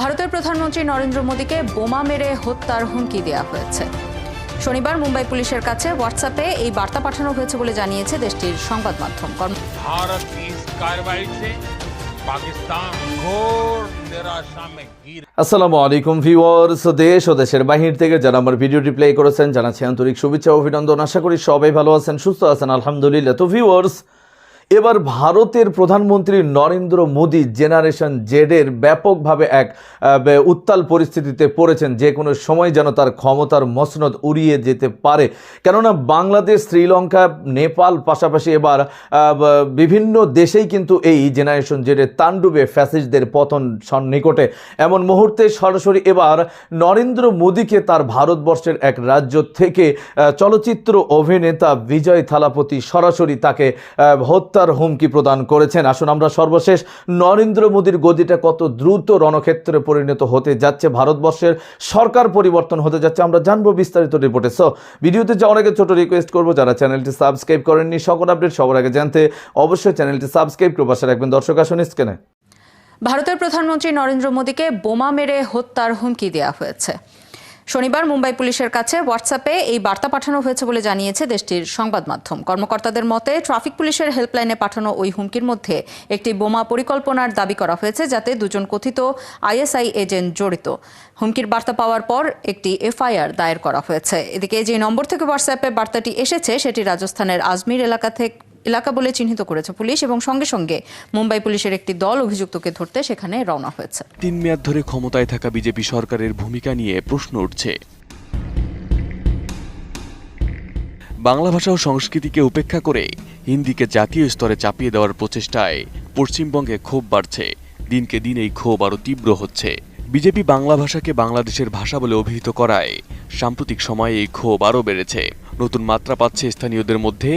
ভারতের প্রধানমন্ত্রী নরেন্দ্র মোদীকে বোমা মেরে হত্যার হুমকি দেওয়া হয়েছে। শনিবার মুম্বাই পুলিশের কাছে হোয়াটসঅ্যাপে এই বার্তা পাঠানো হয়েছে বলে জানিয়েছে দেশটির সংবাদ মাধ্যম। আসসালামু আলাইকুম দেশ ও দেশের বাহির থেকে যারা আমার ভিডিওটি প্লে করেছেন জানাচ্ছি আন্তরিক শুভেচ্ছা অভিনন্দন। আশা করি সবাই ভালো আছেন সুস্থ আছেন আলহামদুলিল্লাহ। তো ভিওয়ার্স এবার ভারতের প্রধানমন্ত্রী নরেন্দ্র মোদী জেনারেশন জেডের ব্যাপকভাবে এক উত্তাল পরিস্থিতিতে পড়েছেন। যে কোনো সময় যেন তার ক্ষমতার মসনদ উড়িয়ে যেতে পারে। কেননা বাংলাদেশ শ্রীলঙ্কা নেপাল পাশাপাশি এবার বিভিন্ন দেশেই কিন্তু এই জেনারেশন জেডের তাণ্ডবে ফ্যাসিস্টদের পতন সন্নিকটে এমন মুহূর্তে সরাসরি এবার নরেন্দ্র মোদীকে তার ভারতবর্ষের এক রাজ্য থেকে চলচ্চিত্র অভিনেতা বিজয় থালাপতি সরাসরি তাকে আহ, হত্যার হুমকি প্রদান করেছেন। আসুন আমরা সর্বশেষ নরেন্দ্র মোদীর গদিটা কত দ্রুত রণক্ষেত্রে পরিণত হতে যাচ্ছে, ভারতবর্ষের সরকার পরিবর্তন হতে যাচ্ছে, আমরা জানব বিস্তারিত রিপোর্টে। সো ভিডিওতে যাওয়ার আগে ছোট রিকোয়েস্ট করব, যারা চ্যানেলটি সাবস্ক্রাইব করেননি, সকল আপডেট সবার আগে জানতে অবশ্যই চ্যানেলটি সাবস্ক্রাইব করে পাশে রাখবেন। দর্শক, আসুন স্ক্রিনে। ভারতের প্রধানমন্ত্রী নরেন্দ্র মোদীকে বোমা মেরে হত্যার হুমকি দেওয়া হয়েছে। শনিবার মুম্বাই পুলিশের কাছে হোয়াটসঅ্যাপে এই বার্তা পাঠানো হয়েছে বলে জানিয়েছে দেশটির সংবাদ মাধ্যম। কর্মকর্তাদের মতে, ট্রাফিক পুলিশের হেল্পলাইনে পাঠানো ওই হুমকির মধ্যে একটি বোমা পরিকল্পনার দাবি করা হয়েছে, যাতে দুজন কথিত আইএসআই এজেন্ট জড়িত। হুমকির বার্তা পাওয়ার পর একটি এফআইআর দায়ের করা হয়েছে। এদিকে যে নম্বর থেকে হোয়াটসঅ্যাপে বার্তাটি এসেছে, সেটি রাজস্থানের আজমির এলাকা থেকে এলাকা বলে চিহ্নিত করেছে পুলিশ এবং সঙ্গে সঙ্গে মুম্বাই পুলিশের একটি দল অভিযুক্তকে ধরতে সেখানে রওনা হয়েছে। তিন মেয়াদ ধরে ক্ষমতায় থাকা বিজেপি সরকারের ভূমিকা নিয়ে প্রশ্ন উঠছে। বাংলা ভাষা ও সংস্কৃতিকে উপেক্ষা করে হিন্দিকে জাতীয় স্তরে চাপিয়ে দেওয়ার প্রচেষ্টায় পশ্চিমবঙ্গে ক্ষোভ বাড়ছে। দিনকে দিন এই ক্ষোভ আরও তীব্র হচ্ছে। বিজেপি বাংলা ভাষাকে বাংলাদেশের ভাষা বলে অভিহিত করায় সাম্প্রতিক সময়ে এই ক্ষোভ আরও বেড়েছে। নতুন মাত্রা পাচ্ছে স্থানীয়দের মধ্যে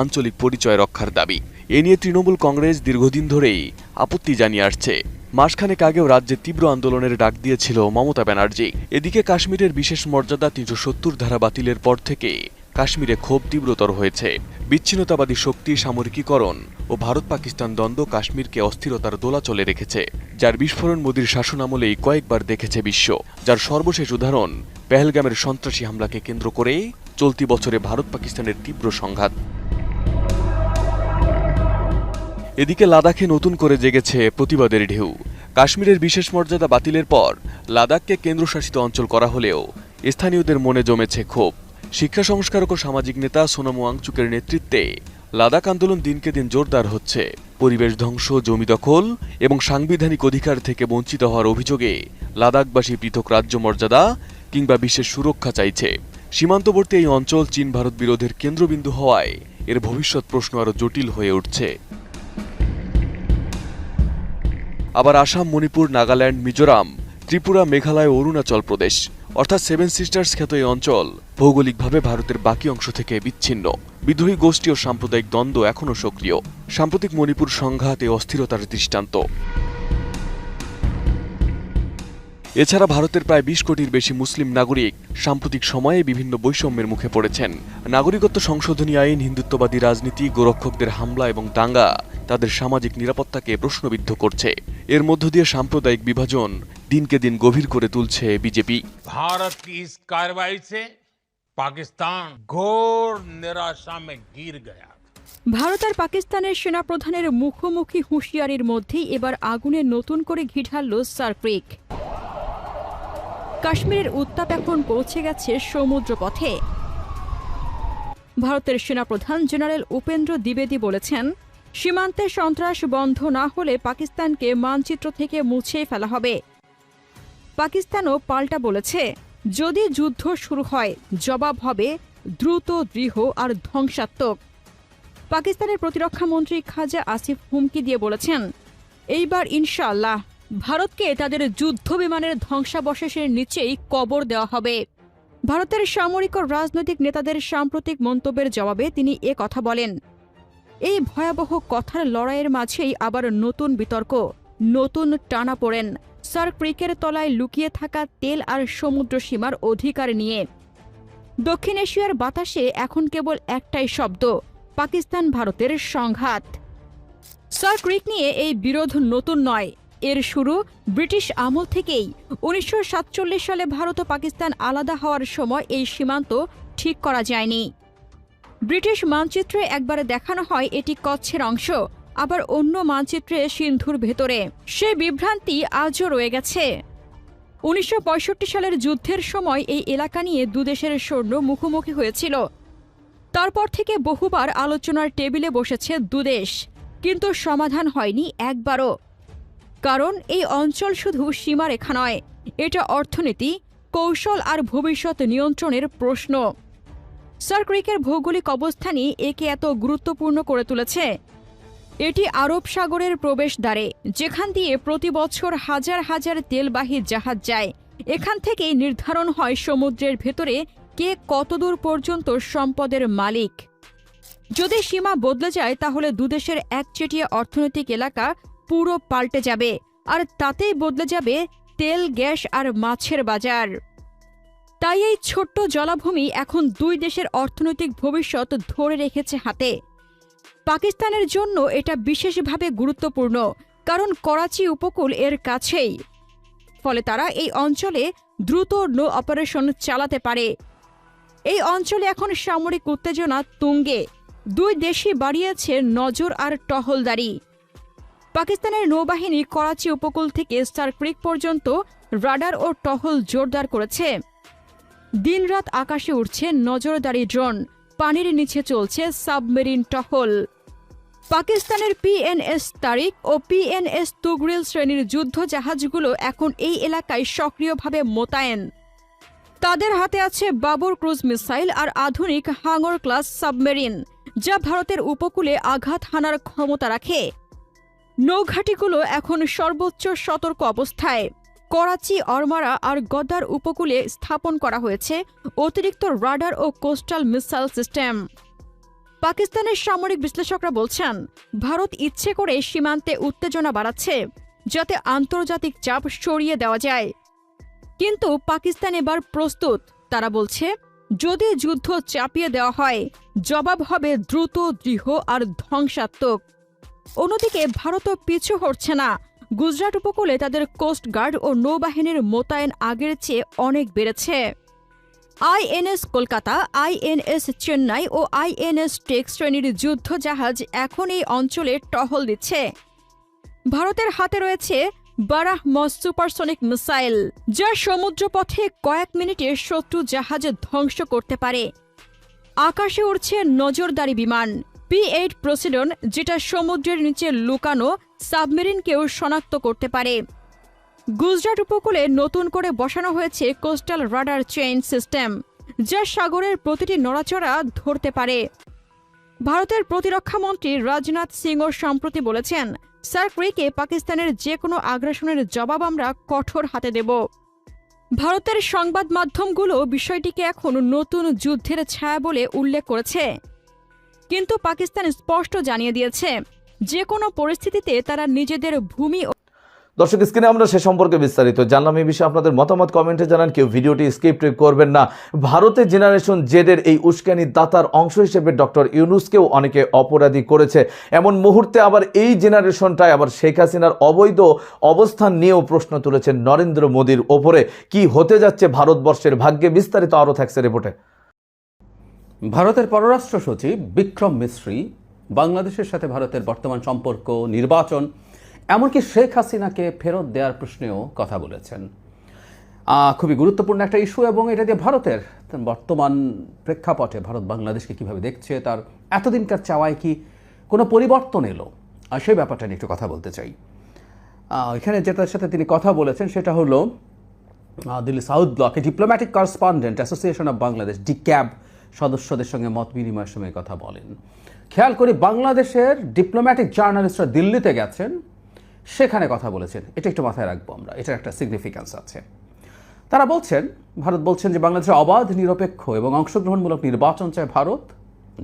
আঞ্চলিক পরিচয় রক্ষার দাবি। এ নিয়ে তৃণমূল কংগ্রেস দীর্ঘদিন ধরেই আপত্তি জানিয়ে আসছে। মাসখানেক আগেও রাজ্যে তীব্র আন্দোলনের ডাক দিয়েছিল মমতা ব্যানার্জি। এদিকে কাশ্মীরের বিশেষ মর্যাদা তিনশো সত্তর ধারা বাতিলের পর থেকে কাশ্মীরে ক্ষোভ তীব্রতর হয়েছে। বিচ্ছিন্নতাবাদী শক্তি সামরিকীকরণ ও ভারত পাকিস্তান দ্বন্দ্ব কাশ্মীরকে অস্থিরতার দোলাচলে রেখেছে, যার বিস্ফোরণ মোদীর শাসনামলেই কয়েকবার দেখেছে বিশ্ব। যার সর্বশেষ উদাহরণ, পেহেলগামের সন্ত্রাসী হামলাকে কেন্দ্র করে চলতি বছরে ভারত পাকিস্তানের তীব্র সংঘাত। এদিকে লাদাখে নতুন করে জেগেছে প্রতিবাদের ঢেউ। কাশ্মীরের বিশেষ মর্যাদা বাতিলের পর লাদাখকে কেন্দ্রশাসিত অঞ্চল করা হলেও স্থানীয়দের মনে জমেছে ক্ষোভ। শিক্ষা সংস্কারক ও সামাজিক নেতা সোনামু আংচুকের নেতৃত্বে লাদাখ আন্দোলন দিনকে দিন জোরদার হচ্ছে। পরিবেশ ধ্বংস, জমি দখল এবং সাংবিধানিক অধিকার থেকে বঞ্চিত হওয়ার অভিযোগে লাদাখবাসী পৃথক রাজ্য মর্যাদা কিংবা বিশেষ সুরক্ষা চাইছে। সীমান্তবর্তী এই অঞ্চল চীন ভারত বিরোধের কেন্দ্রবিন্দু হওয়ায় এর ভবিষ্যৎ প্রশ্ন আরও জটিল হয়ে উঠছে। আবার আসাম, মণিপুর, নাগাল্যান্ড, মিজোরাম, ত্রিপুরা, মেঘালয়, অরুণাচল প্রদেশ, অর্থাৎ সেভেন সিস্টার্স খ্যাত এই অঞ্চল ভৌগোলিকভাবে ভারতের বাকি অংশ থেকে বিচ্ছিন্ন। বিদ্রোহী গোষ্ঠী ও সাম্প্রদায়িক দ্বন্দ্ব এখনও সক্রিয়। সাম্প্রতিক মণিপুর সংঘাত এ অস্থিরতার দৃষ্টান্ত। এছাড়া ভারতের প্রায় বিশ কোটির বেশি মুসলিম নাগরিক সাম্প্রতিক সময়ে বিভিন্ন বৈষম্যের মুখে পড়েছেন। নাগরিকত্ব সংশোধনী আইন হিন্দুত্ববাদী রাজনীতি গোরক্ষকদের হামলা এবং দাঙ্গা তাদের সামাজিক নিরাপত্তাকে প্রশ্নবিদ্ধ করছে। এর মধ্য দিয়ে সাম্প্রদায়িক বিভাজন দিনকে দিন গভীর করে তুলছে বিজেপি। ভারত পাকিস্তান ঘোর নিরাশা ভারত আর পাকিস্তানের সেনাপ্রধানের মুখোমুখি হুঁশিয়ারির মধ্যেই এবার আগুনে নতুন করে ঘি ঢালল সার্ক কাশ্মীরের উত্তাপ এখন পৌঁছে গেছে সমুদ্রপথে। ভারতের সেনাপ্রধান জেনারেল উপেন্দ্র দ্বিবেদী বলেছেন, সীমান্তে সন্ত্রাস বন্ধ না হলে পাকিস্তানকে মানচিত্র থেকে মুছে ফেলা হবে। পাকিস্তানও পাল্টা বলেছে, যদি যুদ্ধ শুরু হয়, জবাব হবে দ্রুত, দৃঢ় আর ধ্বংসাত্মক। পাকিস্তানের প্রতিরক্ষা মন্ত্রী খাজা আসিফ হুমকি দিয়ে বলেছেন, এইবার ইনশাআল্লাহ ভারতকে তাদের যুদ্ধ বিমানের ধ্বংসাবশেষের নিচেই কবর দেওয়া হবে। ভারতের সামরিক ও রাজনৈতিক নেতাদের সাম্প্রতিক মন্তব্যের জবাবে তিনি এ কথা বলেন, এই ভয়াবহ কথার লড়াইয়ের মাঝেই আবার নতুন বিতর্ক, নতুন টানা পড়েন। সার ক্রিকের তলায় লুকিয়ে থাকা তেল আর সমুদ্র সীমার অধিকার নিয়ে। দক্ষিণ এশিয়ার বাতাসে এখন কেবল একটাই শব্দ পাকিস্তান ভারতের সংঘাত। সার ক্রিক নিয়ে এই বিরোধ নতুন নয় এর শুরু ব্রিটিশ আমল থেকেই। উনিশশো সাতচল্লিশ সালে ভারত ও পাকিস্তান আলাদা হওয়ার সময় এই সীমান্ত ঠিক করা যায়নি। ব্রিটিশ মানচিত্রে একবারে দেখানো হয় এটি কচ্ছের অংশ, আবার অন্য মানচিত্রে সিন্ধুর ভেতরে। সে বিভ্রান্তি আজও রয়ে গেছে। উনিশশো পঁয়ষট্টি সালের যুদ্ধের সময় এই এলাকা নিয়ে দুদেশের সৈন্য মুখোমুখি হয়েছিল। তারপর থেকে বহুবার আলোচনার টেবিলে বসেছে দুদেশ কিন্তু সমাধান হয়নি একবারও। কারণ এই অঞ্চল শুধু সীমারেখা নয়, এটা অর্থনীতি, কৌশল আর ভবিষ্যৎ নিয়ন্ত্রণের প্রশ্ন। সার্ক্রিকের ভৌগোলিক অবস্থানই একে এত গুরুত্বপূর্ণ করে তুলেছে। এটি আরব সাগরের প্রবেশদ্বারে, যেখান দিয়ে প্রতি বছর হাজার হাজার তেলবাহী জাহাজ যায়। এখান থেকেই নির্ধারণ হয় সমুদ্রের ভেতরে কে কতদূর পর্যন্ত সম্পদের মালিক। যদি সীমা বদলে যায়, তাহলে দুদেশের একচেটিয়া অর্থনৈতিক এলাকা পুরো পাল্টে যাবে আর তাতেই বদলে যাবে তেল, গ্যাস আর মাছের বাজার। তাই এই ছোট্ট জলাভূমি এখন দুই দেশের অর্থনৈতিক ভবিষ্যৎ ধরে রেখেছে হাতে। পাকিস্তানের জন্য এটা বিশেষভাবে গুরুত্বপূর্ণ, কারণ করাচি উপকূল এর কাছেই। ফলে তারা এই অঞ্চলে দ্রুত নৌ অপারেশন চালাতে পারে। এই অঞ্চলে এখন সামরিক উত্তেজনা তুঙ্গে। দুই দেশই বাড়িয়েছে নজর আর টহলদারি। পাকিস্তানের নৌবাহিনী করাচি উপকূল থেকে স্টার ক্রিক পর্যন্ত রাডার ও টহল জোরদার করেছে। দিনরাত আকাশে উঠছে নজরদারি ড্রোন, পানির নিচে চলছে সাবমেরিন টহল। পাকিস্তানের পিএনএস তারিক ও পিএনএস তুগরিল শ্রেণির যুদ্ধ জাহাজগুলো এখন এই এলাকায় সক্রিয়ভাবে মোতায়েন। তাদের হাতে আছে বাবর ক্রুজ মিসাইল আর আধুনিক হাঙর ক্লাস সাবমেরিন, যা ভারতের উপকূলে আঘাত হানার ক্ষমতা রাখে। নৌঘাটিগুলো এখন সর্বোচ্চ সতর্ক অবস্থায়। করাচি অরমারা আর গদ্দার উপকূলে স্থাপন করা হয়েছে অতিরিক্ত রাডার ও কোস্টাল মিসাইল সিস্টেম। পাকিস্তানের সামরিক বিশ্লেষকরা বলছেন, ভারত ইচ্ছে করে সীমান্তে উত্তেজনা বাড়াচ্ছে, যাতে আন্তর্জাতিক চাপ সরিয়ে দেওয়া যায়। কিন্তু পাকিস্তান এবার প্রস্তুত, তারা বলছে, যদি যুদ্ধ চাপিয়ে দেওয়া হয়, জবাব হবে দ্রুত, দৃঢ় আর ধ্বংসাত্মক। অন্যদিকে ভারতও পিছু হটছে না। গুজরাট উপকূলে তাদের কোস্ট গার্ড ও নৌবাহিনীর মোতায়েন আগের চেয়ে অনেক বেড়েছে। আইএনএস কলকাতা, আইএনএস চেন্নাই ও আইএনএস টেক শ্রেণির যুদ্ধ জাহাজ এখন এই অঞ্চলে টহল দিচ্ছে। ভারতের হাতে রয়েছে বারাহ মস সুপারসনিক মিসাইল, যা সমুদ্রপথে কয়েক মিনিটে শত্রু জাহাজ ধ্বংস করতে পারে। আকাশে উড়ছে নজরদারি বিমান। পি এইট প্রসিডন, যেটা সমুদ্রের নিচে লুকানো সাবমেরিনকেও শনাক্ত করতে পারে। গুজরাট উপকূলে নতুন করে বসানো হয়েছে কোস্টাল রাডার চেইন সিস্টেম, যা সাগরের প্রতিটি নড়াচড়া ধরতে পারে। ভারতের প্রতিরক্ষা মন্ত্রী রাজনাথ সিংও সম্প্রতি বলেছেন, স্যার পাকিস্তানের যে কোনো আগ্রাসনের জবাব আমরা কঠোর হাতে দেব। ভারতের সংবাদ মাধ্যমগুলো বিষয়টিকে এখন নতুন যুদ্ধের ছায়া বলে উল্লেখ করেছে। কিন্তু পাকিস্তান স্পষ্ট জানিয়ে দিয়েছে যে কোনো পরিস্থিতিতে তারা নিজেদের ভূমি দর্শক, স্ক্রিনে আমরা সে সম্পর্কে বিস্তারিত জানলাম। এই বিষয়ে আপনাদের মতামত কমেন্টে জানান। কেউ ভিডিওটি স্কিপ করবেন না। ভারতের জেনারেশন জেডের এই উস্কানি দাতার অংশ হিসেবে ডক্টর ইউনুসকেও অনেকে অপরাধী করেছে। এমন মুহূর্তে আবার এই জেনারেশনটায় আবার শেখ হাসিনার অবৈধ অবস্থান নিয়েও প্রশ্ন তুলেছেন নরেন্দ্র মোদীর ওপরে। কি হতে যাচ্ছে ভারতবর্ষের ভাগ্যে? বিস্তারিত আরও থাকছে রিপোর্টে। ভারতের পররাষ্ট্র সচিব বিক্রম মিশ্রি বাংলাদেশের সাথে ভারতের বর্তমান সম্পর্ক, নির্বাচন, এমনকি শেখ হাসিনাকে ফেরত দেওয়ার প্রশ্নেও কথা বলেছেন। খুবই গুরুত্বপূর্ণ একটা ইস্যু এবং এটা দিয়ে ভারতের বর্তমান প্রেক্ষাপটে ভারত বাংলাদেশকে কীভাবে দেখছে, তার এতদিনকার চাওয়ায় কি কোনো পরিবর্তন এলো? আর সেই ব্যাপারটা নিয়ে একটু কথা বলতে চাই। এখানে যেটার সাথে তিনি কথা বলেছেন সেটা হলো দিল্লি সাউথ ব্লকে diplomatic correspondent association of Bangladesh DCAB সদস্যদের সঙ্গে মত বিনিময়ের সময় কথা বলেন। খেয়াল করি বাংলাদেশের ডিপ্লোম্যাটিক জার্নালিস্টরা দিল্লিতে গেছেন, সেখানে কথা বলেছেন। এটা একটু মাথায় রাখব আমরা, এটার একটা সিগনিফিক্যান্স আছে। তারা বলছেন, ভারত বলছেন যে বাংলাদেশের অবাধ, নিরপেক্ষ এবং অংশগ্রহণমূলক নির্বাচন চায় ভারত।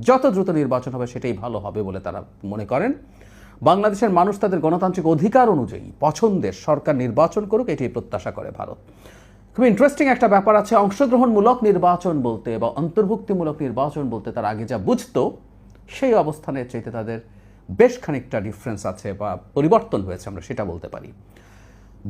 যত দ্রুত নির্বাচন হবে সেটাই ভালো হবে বলে তারা মনে করেন। বাংলাদেশের মানুষ তাদের গণতান্ত্রিক অধিকার অনুযায়ী পছন্দের সরকার নির্বাচন করুক এটি প্রত্যাশা করে ভারত। খুব ইন্টারেস্টিং একটা ব্যাপার আছে, অংশগ্রহণমূলক নির্বাচন বলতে বা অন্তর্ভুক্তিমূলক নির্বাচন বলতে তারা আগে যা বুঝতো, সেই অবস্থানের চাইতে তাদের বেশ খানিকটা ডিফারেন্স আছে বা পরিবর্তন হয়েছে আমরা সেটা বলতে পারি।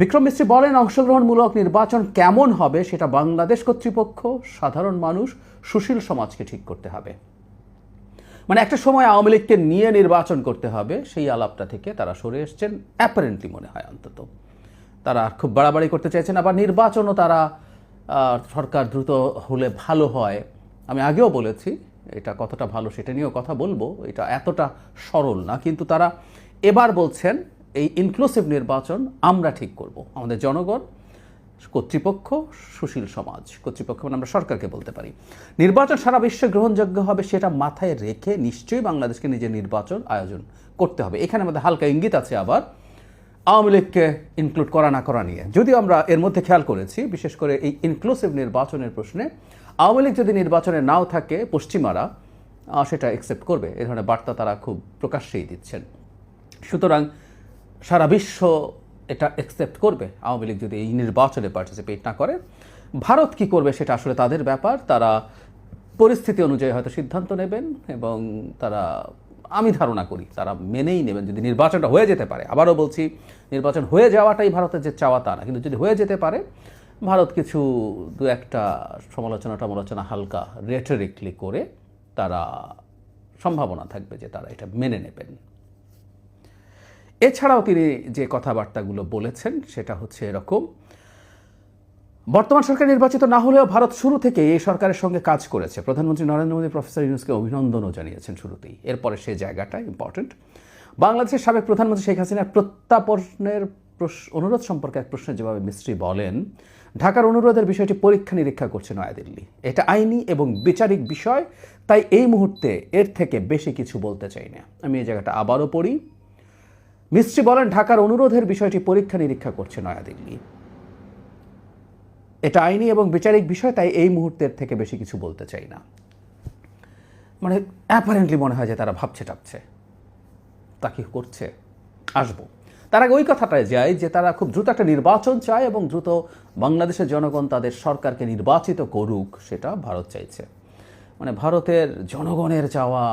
বিক্রম মিস্ত্রি বলেন, অংশগ্রহণমূলক নির্বাচন কেমন হবে সেটা বাংলাদেশ কর্তৃপক্ষ, সাধারণ মানুষ, সুশীল সমাজকে ঠিক করতে হবে। মানে একটা সময় আওয়ামী লীগকে নিয়ে নির্বাচন করতে হবে, সেই আলাপটা থেকে তারা সরে এসছেন অ্যাপারেন্টলি মনে হয় অন্তত। তারা খুব বাড়াবাড়ি করতে চাইছেন আবার নির্বাচনও তারা সরকার দ্রুত হলে ভালো হয়। আমি আগেও বলেছি, এটা কতটা ভালো সেটা নিয়েও কথা বলব, এটা এতটা সরল না, কিন্তু তারা এবার বলছেন, এই ইনক্লুসিভ নির্বাচন আমরা ঠিক করব। আমাদের জনগণ, কর্তৃপক্ষ, সুশীল সমাজ, কর্তৃপক্ষ মানে আমরা সরকারকে বলতে পারি। নির্বাচন সারা বিশ্বে গ্রহণযোগ্য হবে সেটা মাথায় রেখে নিশ্চয়ই বাংলাদেশকে নিজের নির্বাচন আয়োজন করতে হবে। এখানে আমাদের হালকা ইঙ্গিত আছে আবার। আওয়ামী লীগকে ইনক্লুড করা না করা নিয়ে। যদিও আমরা এর মধ্যে খেয়াল করেছি, বিশেষ করে এই ইনক্লুসিভ নির্বাচনের প্রশ্নে। আওয়ামী লীগ যদি নির্বাচনে নাও থাকে, পশ্চিমারা সেটা একসেপ্ট করবে। এ ধরনের বার্তা তারা খুব প্রকাশ্যেই দিচ্ছেন। সুতরাং সারা বিশ্ব এটা একসেপ্ট করবে। আওয়ামী লীগ যদি এই নির্বাচনে পার্টিসিপেট না করে, ভারত কি করবে সেটা আসলে তাদের ব্যাপার। তারা পরিস্থিতি অনুযায়ী হয়তো সিদ্ধান্ত নেবেন এবং তারা আমি ধারণা করি, তারা মেনেই নেবেন যদি নির্বাচনটা হয়ে যেতে পারে। আবারও বলছি, নির্বাচন হয়ে যাওয়াটাই ভারতের যে চাওয়া তা না, কিন্তু যদি হয়ে যেতে পারে, ভারত কিছু দু একটা সমালোচনা টমালোচনা হালকা রেটারিকলি করে তারা সম্ভাবনা থাকবে যে তারা এটা মেনে নেবেন। এছাড়াও তিনি যে কথাবার্তাগুলো বলেছেন, সেটা হচ্ছে এরকম বর্তমান সরকার নির্বাচিত না হলেও ভারত শুরু থেকে এই সরকারের সঙ্গে কাজ করেছে। প্রধানমন্ত্রী নরেন্দ্র মোদী, প্রফেসর ইউনুসকে অভিনন্দনও জানিয়েছেন শুরুতেই। এরপরে সে জায়গাটা ইম্পর্ট্যান্ট বাংলাদেশের সাবেক প্রধানমন্ত্রী শেখ হাসিনার প্রত্যাপনের অনুরোধ সম্পর্কে এক প্রশ্নের জবাবে মিস্ত্রি বলেন, ঢাকার অনুরোধের বিষয়টি পরীক্ষা নিরীক্ষা করছে নয়াদিল্লি। এটা আইনি এবং বিচারিক বিষয়, তাই এই মুহূর্তে এর থেকে বেশি কিছু বলতে চাই না। আমি এই জায়গাটা আবারও পড়ি। মিস্ত্রি বলেন, ঢাকার অনুরোধের বিষয়টি পরীক্ষা নিরীক্ষা করছে নয়াদিল্লি। এটা আইনি এবং বিচারিক বিষয়, তাই এই মুহূর্তের থেকে বেশি কিছু বলতে চাই না। মানে অ্যাপারেন্টলি মনে হয় যে তারা ভাবছে টাপছে তা কি করছে? আসব। তার আগে ওই কথাটায় যায় যে তারা খুব দ্রুত একটা নির্বাচন চায় এবং দ্রুত বাংলাদেশের জনগণ তাদের সরকারকে নির্বাচিত করুক, সেটা ভারত চাইছে। মানে ভারতের জনগণের চাওয়া,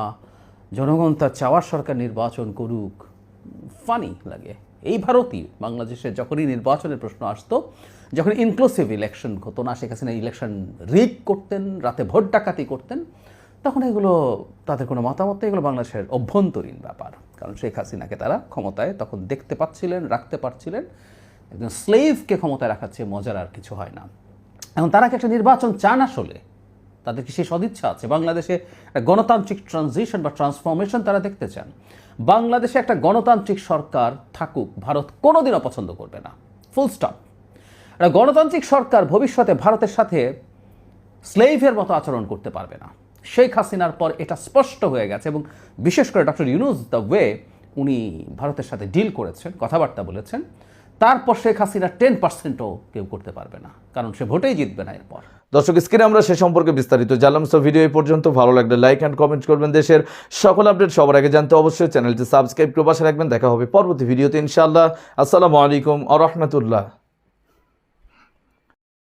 জনগণ তার চাওয়ার সরকার নির্বাচন করুক, ফানি লাগে। এই ভারতই বাংলাদেশে যখনই নির্বাচনের প্রশ্ন আসতো যখন ইনক্লুসিভ ইলেকশন হতো না, শেখ হাসিনা ইলেকশন রিগ করতেন, রাতে ভোট ডাকাতি করতেন, তখন এগুলো তাদের কোনো মতামত এগুলো বাংলাদেশের অভ্যন্তরীণ ব্যাপার। কারণ শেখ হাসিনাকে তারা ক্ষমতায় তখন দেখতে পাচ্ছিলেন, রাখতে পারছিলেন। একজন স্লেভকে ক্ষমতায় রাখার চেয়ে মজার আর কিছু হয় না। এখন তারা কি একটা নির্বাচন চান আসলে? তাদের কি সেই সদিচ্ছা আছে? বাংলাদেশে একটা গণতান্ত্রিক ট্রানজিশন বা ট্রান্সফরমেশন তারা দেখতে চান? বাংলাদেশে একটা গণতান্ত্রিক সরকার থাকুক, ভারত কোনোদিনও পছন্দ করবে না। ফুল স্টপ গণতান্ত্রিক সরকার ভবিষ্যতে ভারতের সাথে স্লেভের মতো আচরণ করতে পারবে না। শেখ হাসিনার পর এটা স্পষ্ট হয়ে গেছে এবং বিশেষ করে ডক্টর ইউনুস দ্য ওয়ে উনি ভারতের সাথে ডিল করেছেন, কথাবার্তা বলেছেন। তারপর শেখ হাসিনা টেন পার্সেন্টও কেউ করতে পারবে না, কারণ সে ভোটেই জিতবে না এরপর। দর্শক, স্ক্রিনে আমরা সে সম্পর্কে বিস্তারিত জানলাম সো ভিডিও এই পর্যন্ত। ভালো লাগলে লাইক অ্যান্ড কমেন্ট করবেন দেশের সকল আপডেট সবার আগে জানতে অবশ্যই চ্যানেলটি সাবস্ক্রাইব করে পাশে রাখবেন। দেখা হবে পরবর্তী ভিডিওতে ইনশাআল্লাহ। আসসালামু আলাইকুম আ রহমতুল্লাহ।